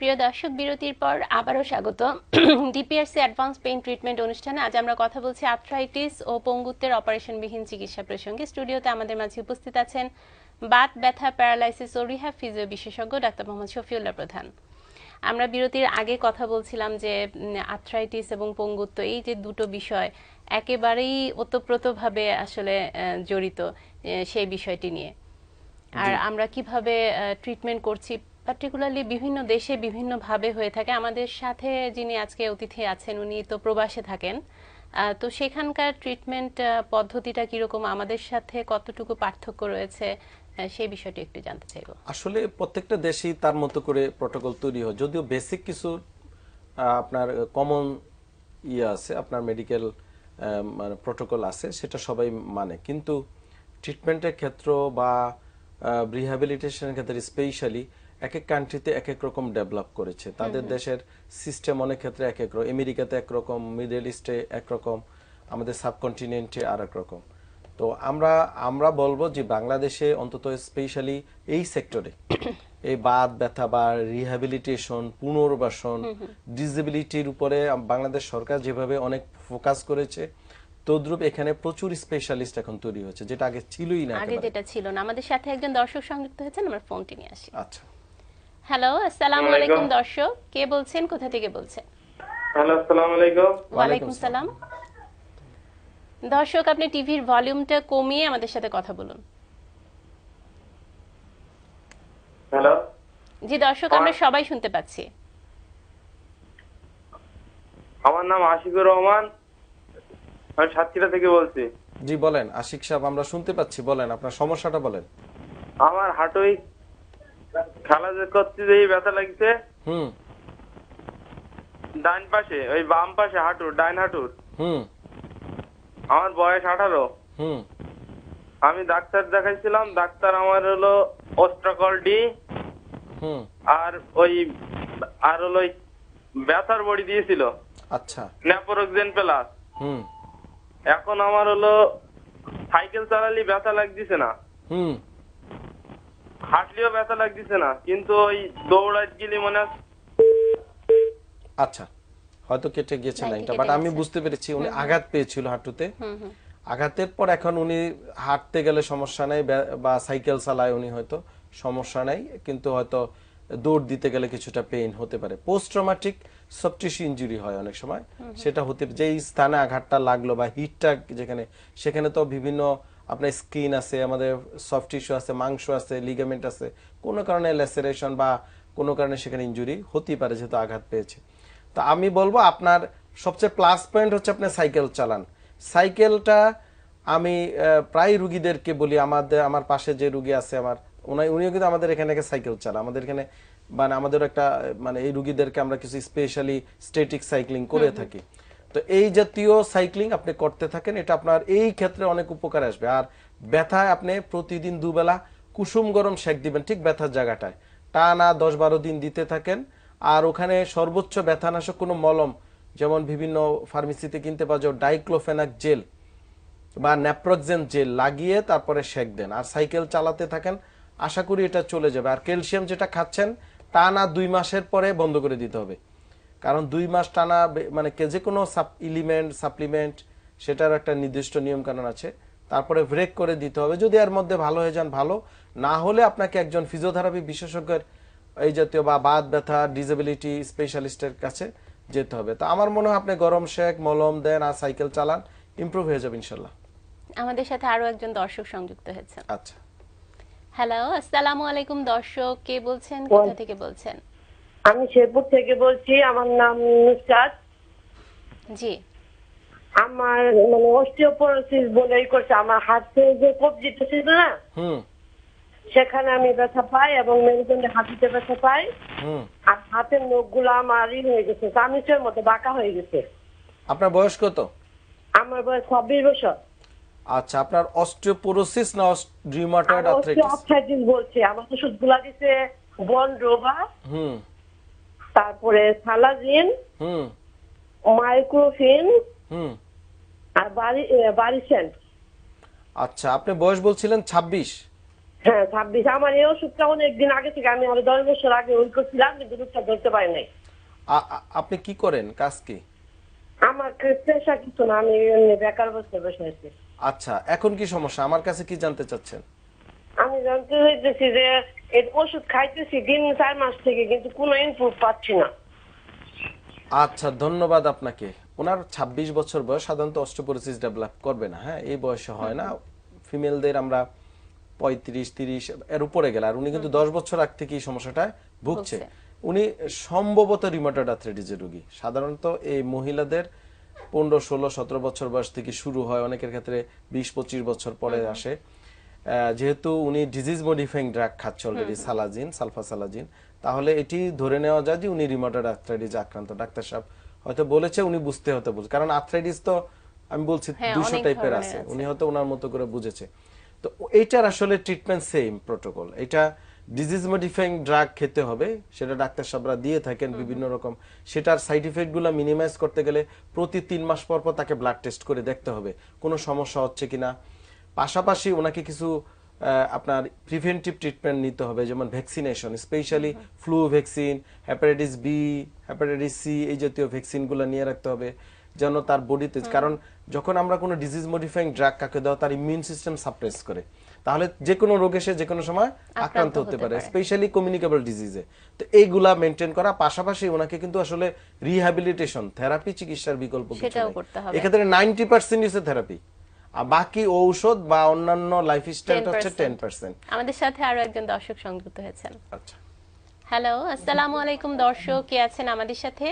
প্রিয় দর্শক বিরতির পর আবারও স্বাগত। ডিপিআরসি অ্যাডভান্স পেইন ট্রিটমেন্ট অনুষ্ঠানে আজ আমরা কথা বলছি আর্থ্রাইটিস ও পঙ্গুত্বের অপারেশনবিহীন চিকিৎসা প্রসঙ্গে। স্টুডিওতে আমাদের মাঝে উপস্থিত আছেন বাত ব্যথা প্যারালাইসিস ও রিহ্যাব ফিজিও বিশেষজ্ঞ ডাক্তার মোহাম্মদ শফিউল্লাহ প্রধান। আমরা বিরতির আগে কথা বলছিলাম যে আর্থ্রাইটিস এবং পঙ্গুত্ব এই যে দুটো বিষয় একেবারেই ওতপ্রোতভাবে আসলে জড়িত সেই বিষয়টি নিয়ে। আর আমরা কীভাবে ট্রিটমেন্ট করছি পার্টিকুলারলি বিভিন্ন দেশে বিভিন্নভাবে হয়ে থাকে। আমাদের সাথে যিনি আজকে অতিথি আছেন, উনি তো প্রবাসে থাকেন। তো সেখানকার ট্রিটমেন্ট পদ্ধতিটা কীরকম? আমাদের সাথে কতটুকু পার্থক্য রয়েছে? সেই বিষয়টি একটু জানতে চাইব। আসলে প্রত্যেকটা দেশেই তার মতো করে প্রটোকল তৈরি হয়। যদিও বেসিক কিছু আপনার কমন ইয়ে আছে, আপনার মেডিকেল মানে প্রটোকল আছে, সেটা সবাই মানে। কিন্তু ট্রিটমেন্টের ক্ষেত্র বা রিহ্যাবিলিটেশনের ক্ষেত্রে স্পেশালি এক এক কান্ট্রিতে এক এক রকম ডেভেলপ করেছে। তাদের দেশের সিস্টেম অনেক ক্ষেত্রে এক এক রকম আমেরিকাতে একরকম মিডল ইস্টে একরকম আমাদের সাবকন্টিনেন্টে আর এক রকম। তো আমরা আমরা বলব যে বাংলাদেশে অন্তত স্পেশালি এই সেক্টরে এই বাত ব্যথা বা রিহ্যাবিলিটেশন পুনর্বাসন ডিসেবিলিটির উপরে বাংলাদেশ সরকার যেভাবে অনেক ফোকাস করেছে তদ্রুপ এখানে প্রচুর স্পেশালিস্ট এখন তৈরি হচ্ছে যেটা আগে ছিলই না আগে যেটা ছিল না। আমাদের সাথে একজন দর্শক সংযুক্ত হয়েছেন আমরা ফোনটি নিয়ে আসি। আচ্ছা। হ্যালো আসসালামু আলাইকুম দর্শক। কে বলছেন? কোথা থেকে বলছেন? হ্যালো আসসালামু আলাইকুম। ওয়ালাইকুম সালাম। দর্শক আপনি টিভির ভলিউমটা কমিয়ে আমাদের সাথে কথা বলুন। হ্যালো? জি দর্শক আমরা সবাই শুনতে পাচ্ছি। আমার নাম আশিকুর রহমান। আমি সাতক্ষীরা থেকে বলছি। জি বলেন। আশিক সাহেব আমরা শুনতে পাচ্ছি। বলেন আপনার সমস্যাটা বলেন। আমার হাঁটুই খেলা যে করতে যেই ব্যথা লাগছে হুম। ডান পাশে ওই বাম পাশে হাঁটুর ডাইন হাঁটুর। হুম। আমার বয়স আঠারো। হুম। আমি ডাক্তার দেখাইছিলাম ডাক্তার আমার হলো অস্ট্রাকল ডি হুম। আর ওই আর হলো ওই ব্যথার বড়ি দিয়েছিল। আচ্ছা। Naproxen plus. হুম। এখন আমার হলো সাইকেল চালালি ব্যথা লাগতেছে না। হুম। হাঁটলেও ব্যথা লাগতেছে না কিন্তু ওই দৌড়াইতে গেলে মনে আচ্ছা হয়তো কেটে গিয়েছে লাইনটা বাট আমি বুঝতে পেরেছি উনি আঘাত পেয়েছিল হাঁটুতে। হুম হুম। আঘাতের পর এখন উনি হাঁটতে গেলে সমস্যা নাই ব্যা- বা সাইকেল চালায় উনি হয়তো সমস্যা নাই কিন্তু হয়তো দৌড় দিতে গেলে কিছুটা পেইন হতে পারে। পোস্ট ট্রমাটিক সব টিস্যু ইঞ্জুরি হয় অনেক সময়। সেটা হতে যেই স্থানে আঘাতটা লাগল বা হিটটা যেখানে সেখানে তো বিভিন্ন আপনার স্কিন আছে আমাদের সফট টিস্যু আছে মাংস আছে লিগামেন্ট আছে কোনো কারণে ল্যাসেরেশন বা কোনো কারণে সেখানে ইঞ্জুরি হতেই পারে যেহেতু আঘাত পেয়েছে। তা আমি বলব আপনার সবচেয়ে প্লাস পয়েন্ট হচ্ছে আপনি সাইকেল চালান। সাইকেলটা আমি প্রায় রুগীদেরকে বলি আমাদের আমার পাশে যে রুগী আছে আমার উনি উনিও কিন্তু আমাদের এখানে সাইকেল চালা আমাদের এখানে মানে আমাদের একটা মানে এই রুগীদেরকে আমরা কিছু স্পেশালি স্টেটিক সাইক্লিং করে থাকি। তো এই জাতীয় সাইক্লিং আপনি করতে থাকেন, এটা আপনার এই ক্ষেত্রে অনেক উপকার আসবে। আর ব্যথায় আপনি প্রতিদিন দুবেলা কুসুম গরম সেক দিবেন ঠিক ব্যথার জায়গাটায়। টানা দশ বারো দিন দিতে থাকেন। আর ওখানে সর্বোচ্চ ব্যথানাশক কোনো মলম, যেমন বিভিন্ন ফার্মেসিতে কিনতে পাওয়া যায় ডাইক্লোফেনাক জেল বা ন্যাপ্রোক্সেন জেল লাগিয়ে তারপরে সেক দেন। আর সাইকেল চালাতে থাকেন, আশা করি এটা চলে যাবে। আর ক্যালসিয়াম যেটা খাচ্ছেন, টানা দুই মাসের পরে বন্ধ করে দিতে হবে। কারণ দুই মাস টানা মানে কে- যে কোনো সাপ ইলিমেন্ট সাপ্লিমেন্ট সেটার একটা নির্দিষ্ট নিয়ম কানুন আছে। তারপরে ব্রেক করে দিতে হবে। যদি এর মধ্যে ভালো হয়ে যান ভালো। না হলে আপনাকে একজন ফিজিওথেরাপি বিশেষজ্ঞের এই জাতীয় বা বাত ব্যথা ডিসেবিলিটি স্পেশালিস্টের কাছে যেতে হবে। তো আমার মনে হয় আপনি গরম শেক মলম দেন আর সাইকেল চালান ইমপ্রুভ হয়ে যাবে ইনশাল্লাহ। আমাদের সাথে আরও একজন দর্শক সংযুক্ত হয়েছেন আচ্ছা। হ্যালো আসসালামু আলাইকুম দর্শক। কে বলছেন? কোথা থেকে বলছেন? আমি শেরপুর থেকে বলছি আমার নাম নুসরাত। জি। আমার মানে অস্টিওপোরোসিস বলেই করছে। আমার হাতে যে কবজিটা ছিল না সেখানে আমি ব্যথা পাই এবং মেরুদণ্ডে হাতিতে ব্যথা পাই। আর হাতের নখগুলো আমার ই হয়ে গেছে চামিচের মতো বাঁকা হয়ে গেছে। আপনার বয়স কত? আমার বয়স ছাব্বিশ বছর। আচ্ছা আপনার অস্টিওপোরোসিস না রিউমাটয়েড আর্থ্রাইটিস বলছে। আমার ওষুধগুলা দিছে বনড্রোভা হুম। তারপরে সালাজিন মাইক্রোফিন আর বারি বারিসেন্ট আচ্ছা আপনি বয়স বলছিলেন 26 হ্যাঁ ছাব্বিশ। আমার এই ওষুধটা অনেকদিন আগে থেকে আমি আমার বছর আগে ওই করছিলাম কিন্তু রোগটা ধরতে পারি নাই। আপনি কি করেন? কাজ কি? আমার প্রেশার কিছু না আমি বেকার বসে বসে আছি। আচ্ছা এখন কি সমস্যা? আমার কাছে কি জানতে চাচ্ছেন? আমি জানতে চাইতেছি যে ওষুধ খাইতেছি দিন চার মাস থেকে কিন্তু কোনো পাচ্ছি না। আচ্ছা ধন্যবাদ আপনাকে। ওনার ২৬ বছর বয়স সাধারণত অস্টোপোরোসিস ডেভেলপ করবে না হ্যাঁ? এই বয়সে হয় না। ফিমেলদের আমরা পঁয়ত্রিশ তিরিশ এর উপরে গেলে আর উনি কিন্তু দশ বছর আগ থেকে এই সমস্যাটা ভুগছে। উনি সম্ভবত রিমোটেড আর্থ্রাইটিসের রোগী। সাধারণত এই মহিলাদের পনেরো ষোলো সতেরো বছর বয়স থেকে শুরু হয় অনেকের ক্ষেত্রে বিশ পঁচিশ বছর পরে আসে। যেহেতু উনি ডিজিজ মডিফাইং ড্রাগ খাচ্ছে অলরেডি সালাজিন সালফাসালাজিন তাহলে এটি ধরে নেওয়া যায় যে উনি রিমোটেড আর্থ্রাইটিস আক্রান্ত। ডাক্তার সাহেব হয়তো বলেছে উনি বুঝতে হতে বলছে কারণ আর্থ্রাইটিস তো আমি বলছি হ্যাঁ, দুশো টাইপের আছে। উনি হয়তো ওনার মতো করে বুঝেছে। তো এইটার আসলে ট্রিটমেন্ট সেম প্রোটোকল এটা ডিজিজ মডিফাইং ড্রাগ খেতে হবে সেটা ডাক্তার সাহেবরা দিয়ে থাকেন বিভিন্ন রকম। সেটার সাইড ইফেক্টগুলো মিনিমাইজ করতে গেলে প্রতি তিন মাস পর পর তাকে ব্লাড টেস্ট করে দেখতে হবে। কোনো সমস্যা হচ্ছে কিনা? পাশাপাশি ওনাকে কিছু আপনার প্রিভেন্টিভ ট্রিটমেন্ট নিতে হবে যেমন vaccination specially flu vaccine hepatitis B hepatitis C এই জাতীয় ভ্যাকসিনগুলো নিয়ে রাখতে হবে যেন তার বডিতে কারণ যখন আমরা কোনো ডিজিজ মডিফাইং ড্রাগ কাকে দেওয়া তার ইমিউন সিস্টেম সাপ্রেস করে। তাহলে যে কোনো রোগে সে যে কোনো সময় আক্রান্ত হতে পারে স্পেশালি কমিউনিকেবল ডিজিজে তো এইগুলা মেনটেন করা পাশাপাশি ওনাকে কিন্তু আসলে রিহ্যাবিলিটেশন থেরাপি চিকিৎসার বিকল্প। এক্ষেত্রে নাইনটি পার্সেন্ট ইসে থেরাপি বাকি ঔষধ বা অন্যান্য লাইফস্টাইল হচ্ছে টেন 10% পার্সেন্ট আমাদের সাথে আরও একজন দর্শক সংযুক্ত হয়েছেন। আচ্ছা। হ্যালো আসসালামু আলাইকুম দর্শক কে আছেন আমাদের সাথে?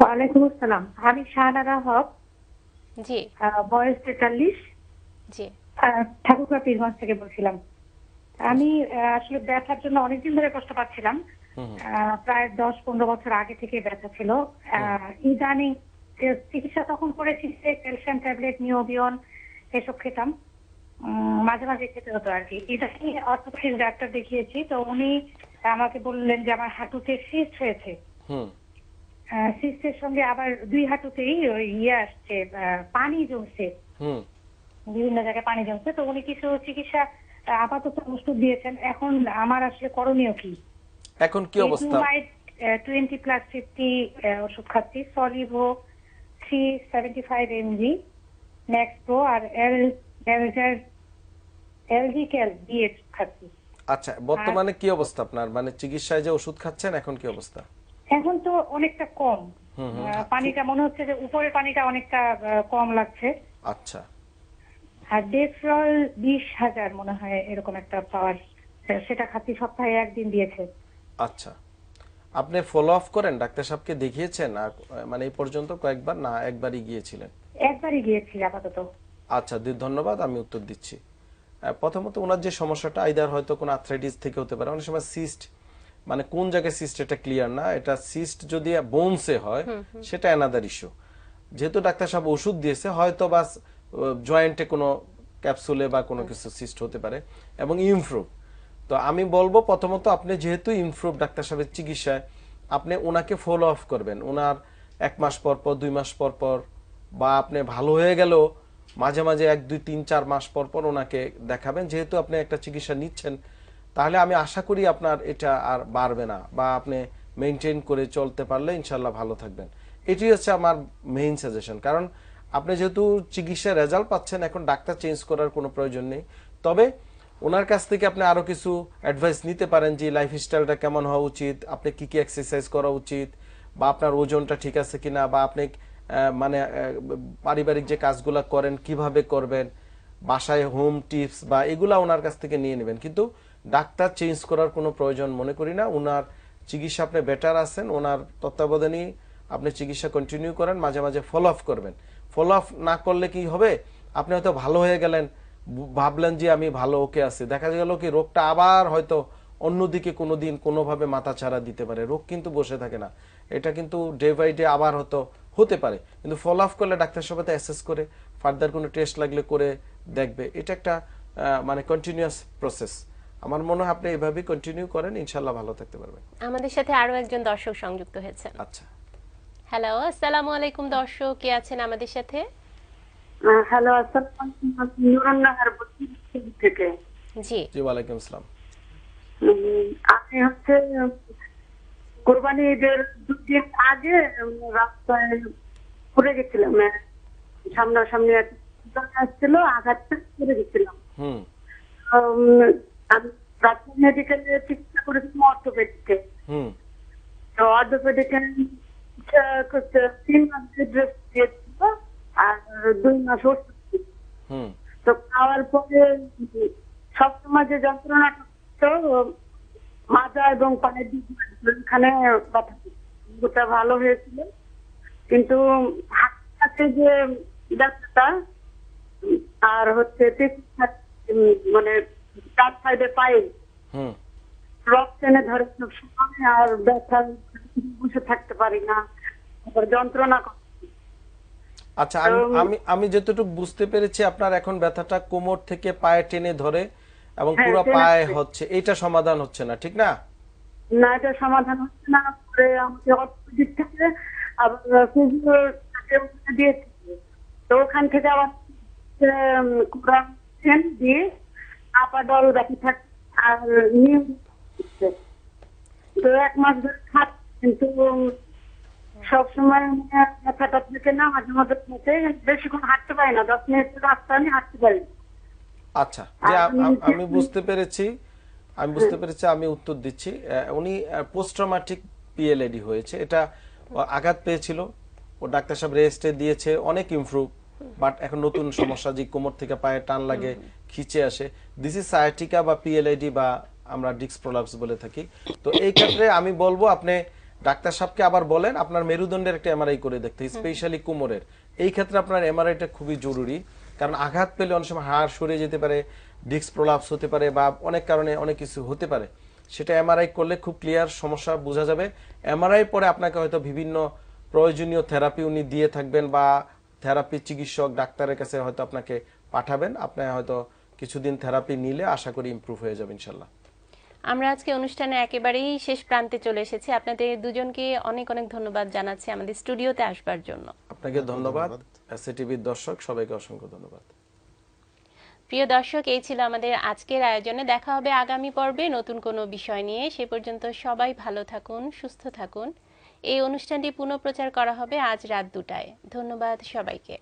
ওয়ালাইকুম আসসালাম। আমি শাহানারা হক। জি। আহ, বয়স তেতাল্লিশ। জি। ঠাকুরগা পীরগঞ্জ থেকে বলছিলাম। আমি আহ, আসলে ব্যথার জন্য অনেকদিন ধরে কষ্ট পাচ্ছিলাম। আহ, প্রায় দশ পনেরো বছর আগে থেকে ব্যথা ছিল। আহ, ইদানিং চিকিৎসা তখন করেছি যে ক্যালসিয়াম ট্যাবলেট নিওবিয়ন এসব খেতাম। মাঝে মাঝে খেতে হতো আর কি। ইদানিং অর্থোপেডিক ডাক্তার দেখিয়েছি তো উনি আমাকে বললেন যে আমার হাঁটুতে সিস্ট হয়েছে। সিস্টের সঙ্গে আবার দুই হাঁটুতেই ওই ইয়ে আসছে পানি জমছে। বিভিন্ন জায়গায় পানি জমছে। তো উনি কিছু চিকিৎসা আপাতত ওষুধ দিয়েছেন। এখন আমার আসলে করণীয় কি? এখন কি অবস্থা? টোয়েন্টি প্লাস ফিফটি ওষুধ খাচ্ছি। Solivo three seventy five mg max pro আর এল এলজি ক্যাল খাচ্ছি। আচ্ছা বর্তমানে কি অবস্থা আপনার? মানে চিকিৎসায় যে ওষুধ খাচ্ছেন এখন কি অবস্থা? এখন তো অনেকটা কম। পানিটা মনে হচ্ছে যে উপরের পানিটা অনেকটা কম লাগছে। আচ্ছা। আর ডেফরল বিশ হাজার মনে হয় এরকম একটা পাওয়ার সেটা খাচ্ছি সপ্তাহে একদিন দিয়েছে। আচ্ছা। আপনি ফলো আপ করেন ডাক্তার সাহেবকে দেখিয়েছেন মানে এই পর্যন্ত কয়েকবার না একবারই গিয়েছিলেন? একবারই গিয়েছি আপাতত। আচ্ছা ধন্যবাদ আমি উত্তর দিচ্ছি। প্রথমত ওনার যে সমস্যাটা আইদার হয়তো কোনো আর্থ্রাইটিস থেকে হতে পারে অনেক সময় সিস্ট মানে কোন জায়গায় সিস্ট এটা ক্লিয়ার না এটা সিস্ট যদি বোনসে হয় সেটা অ্যানাদার ইস্যু যেহেতু ডাক্তার সাহেব ওষুধ দিয়েছে হয়তো বা জয়েন্টে কোনো ক্যাপসুলে বা কোনো কিছু সিস্ট হতে পারে এবং ইমপ্রুভ তো আমি বলব প্রথমত আপনি যেহেতু ইমপ্রুভ ডাক্তার সাহেবের চিকিৎসায়, আপনি ওনাকে ফলো আপ করবেন। ওনার এক মাস পর পর, দুই মাস পর পর, বা আপনি ভালো হয়ে গেলেও মাঝে মাঝে এক, দুই, তিন, চার মাস পর পর ওনাকে দেখাবেন। যেহেতু আপনি একটা চিকিৎসা নিচ্ছেন, তাহলে আমি আশা করি আপনার এটা আর বাড়বে না, বা আপনি মেনটেন করে চলতে পারলে ইনশাল্লাহ ভালো থাকবেন। এটি হচ্ছে আমার মেইন সাজেশন কারণ আপনি যেহেতু চিকিৎসার রেজাল্ট পাচ্ছেন, এখন ডাক্তার চেঞ্জ করার কোনো প্রয়োজন নেই। তবে ওনার কাছ থেকে আপনি আরও কিছু অ্যাডভাইস নিতে পারেন যে লাইফস্টাইলটা কেমন হওয়া উচিত, আপনি কি কি এক্সারসাইজ করা উচিত, বা আপনার ওজনটা ঠিক আছে কিনা, বা আপনি মানে পারিবারিক যে কাজগুলো করেন, কীভাবে করবেন, বাসায় হোম টিপস বা এগুলা ওনার কাছ থেকে নিয়ে নেবেন। কিন্তু ডাক্তার চেঞ্জ করার কোনো প্রয়োজন মনে করি না। ওনার চিকিৎসা আপনি বেটার আছেন, ওনার তত্ত্বাবধানেই আপনি চিকিৎসা কন্টিনিউ করেন, মাঝে মাঝে ফলো আপ করবেন। ফলো আপ না করলে কি হবে? আপনি হয়তো ভালো হয়ে গেলেন ভাবলেন যে আমি ভালো ওকে আছি। দেখা গেল কি রোগটা আবার হয়তো অন্যদিকে কোনোদিন কোনোভাবে মাথা ছাড়া দিতে পারে। রোগ কিন্তু বসে থাকে না। এটা কিন্তু ডে বাই ডে আবার হয়তো হতে পারে। কিন্তু ফলো আপ করলে ডাক্তার সাথে অ্যাসেস করে ফার্দার কোনো টেস্ট লাগলে করে দেখবে। এটা একটা মানে কন্টিনিউয়াস প্রসেস আমার মনে হয় আপনি এভাবেই কন্টিনিউ করেন ইনশাল্লাহ ভালো থাকতে পারবেন। আমাদের সাথে আরও একজন দর্শক সংযুক্ত হয়েছে আচ্ছা। হ্যালো আসসালামু আলাইকুম দর্শক। কে আছেন আমাদের সাথে? হ্যালো আসসালাম নুরান্নাহার বলছি থেকে। জি। জি ওয়ালাইকুম আসসালাম। আমি হচ্ছে কোরবানি ঈদের দুদিন আগে রাস্তায় পড়ে গেছিলাম সামনাসামনি আসছিল আঘাত করে গেছিলাম। হুম। উম, আমি প্রাথমিক মেডিকেলে চিকিৎসা করেছিলাম অর্থোপেডিকে। হুম। তো অর্থোপেডিকে করতে তিন মাস ড্রেস দিয়েছিল আর দুই মাস ওষুধ তো খাওয়ার পরে সবসময় যে যন্ত্রণা করতো মাজা এবং পায়ের এখানে ওটা ভালো হয়েছিল। কিন্তু হাতে যে ব্যথাটা আর হচ্ছে মানে চার সাইডে পায়ে। রক টেনে ধরে সব সময় আর ব্যথা বসে থাকতে পারি না। যন্ত্রণা করে। আচ্ছা আমি আমি আমি যতটুকু বুঝতে পেরেছি আপনার এখন ব্যথাটা কোমর থেকে পায়ে টেনে ধরে এবং হ্যাঁ, পুরো পায়ে হচ্ছে। এটা সমাধান হচ্ছে না ঠিক না? না এটা সমাধান হচ্ছে না। পরে আমাকে অর্থোপেডিক থেকে আবার ফিজিও দিয়েছে। তো ওখান থেকে আবার উম, দিয়ে আপাডল রাখি থাকে আর নিয়ম তো এক মাস ধরে খাট কিন্তু সবসময় ব্যথাটা থেকে না মাঝে মাঝে থাকে বেশিক্ষণ হাঁটতে পারি না দশ মিনিট রাস্তা আমি হাঁটতে পারি। আচ্ছা যে আমি বুঝতে পেরেছি আমি বুঝতে পেরেছি আমি উত্তর দিচ্ছি। উনি পোস্ট ট্রমাটিক পিএলএডি হয়েছে। এটা আঘাত পেয়েছিল ও ডাক্তার সাহেব রেস্টে দিয়েছে অনেক ইমপ্রুভ বাট এখন নতুন সমস্যা যে কোমর থেকে পায়ে টান লাগে খিচে আসে। দিস ইজ সায়াটিকা বা পিএলআইডি বা আমরা ডিক্স প্রলাপস বলে থাকি। তো এই ক্ষেত্রে আমি বলব আপনি ডাক্তার সাহেবকে আবার বলেন আপনার মেরুদণ্ডের একটা এমআরআই করে দেখতে স্পেশালি কোমরের। এই ক্ষেত্রে আপনার এমআরআইটা খুবই জরুরি কারণ আঘাত পেলে অনেক সময় হাড় সরে যেতে পারে ডিস্ক প্রলাপস হতে পারে বা অনেক কারণে অনেক কিছু হতে পারে। সেটা এমআরআই করলে খুব ক্লিয়ার সমস্যা বোঝা যাবে। এমআরআই পরে আপনাকে হয়তো বিভিন্ন প্রয়োজনীয় থেরাপি উনি দিয়ে থাকবেন বা থেরাপি চিকিৎসক ডাক্তারের কাছে হয়তো আপনাকে পাঠাবেন। আপনি হয়তো কিছুদিন থেরাপি নিলে আশা করি ইম্প্রুভ হয়ে যাবে ইনশাল্লাহ। আমরা আজকে অনুষ্ঠানে একেবারেই শেষ প্রান্তে চলে এসেছি। আপনাদের দুজনকে অনেক অনেক ধন্যবাদ জানাচ্ছি আমাদের স্টুডিওতে আসবার জন্য। আপনাকে ধন্যবাদ। এসএটিভির দর্শক সবাইকে অসংখ্য ধন্যবাদ। প্রিয় দর্শক এই ছিল আমাদের আজকের আয়োজনে। দেখা হবে আগামী পর্বে নতুন কোনো বিষয় নিয়ে। সে পর্যন্ত সবাই ভালো থাকুন সুস্থ থাকুন। এই অনুষ্ঠানটি পুনঃপ্রচার করা হবে আজ রাত দুটায়। ধন্যবাদ সবাইকে।